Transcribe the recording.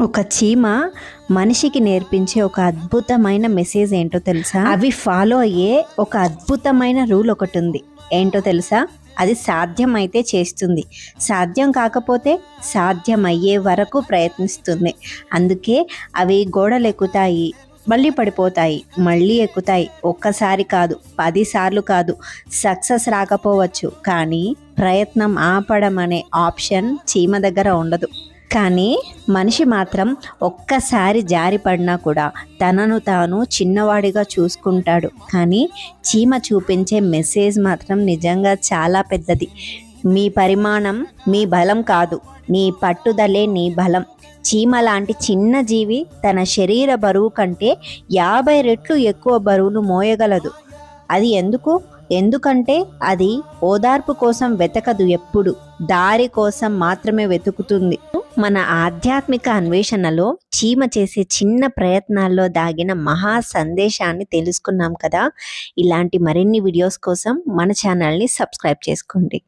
ఒక చీమ మనిషికి నేర్పించే ఒక అద్భుతమైన మెసేజ్ ఏంటో తెలుసా? అవి ఫాలో అయ్యే ఒక అద్భుతమైన రూల్ ఒకటి ఉంది. ఏంటో తెలుసా? అది సాధ్యమైతే చేస్తుంది. సాధ్యం కాకపోతే సాధ్యమయ్యే వరకు ప్రయత్నిస్తుంది. అందుకే అవి గోడలు ఎక్కుతాయి మళ్ళీ పడిపోతాయి మళ్ళీ ఎక్కుతాయి. ఒక్కసారి కాదు పదిసార్లు కాదు సక్సెస్ రాకపోవచ్చు. కానీ ప్రయత్నం ఆపడం అనే ఆప్షన్ చీమ దగ్గర ఉండదు. కానీ మనిషి మాత్రం ఒక్కసారి జారిపడినా కూడా తనను తాను చిన్నవాడిగా చూసుకుంటాడు. కానీ చీమ చూపించే మెసేజ్ మాత్రం నిజంగా చాలా పెద్దది. మీ పరిమాణం మీ బలం కాదు. నీ పట్టుదలే నీ బలం. చీమ లాంటి చిన్న జీవి తన శరీర బరువు కంటే యాభై రెట్లు ఎక్కువ బరువును మోయగలదు. అది ఎందుకు? ఎందుకంటే అది ఓదార్పు కోసం వెతకదు ఎప్పుడు. దారి కోసం మాత్రమే వెతుకుతుంది. మన ఆధ్యాత్మిక అన్వేషణలో చీమ చేసే చిన్న ప్రయత్నాల్లో దాగిన మహా సందేశాన్ని తెలుసుకున్నాం కదా. ఇలాంటి మరిన్ని వీడియోస్ కోసం మన ఛానల్ని సబ్స్క్రైబ్ చేసుకోండి.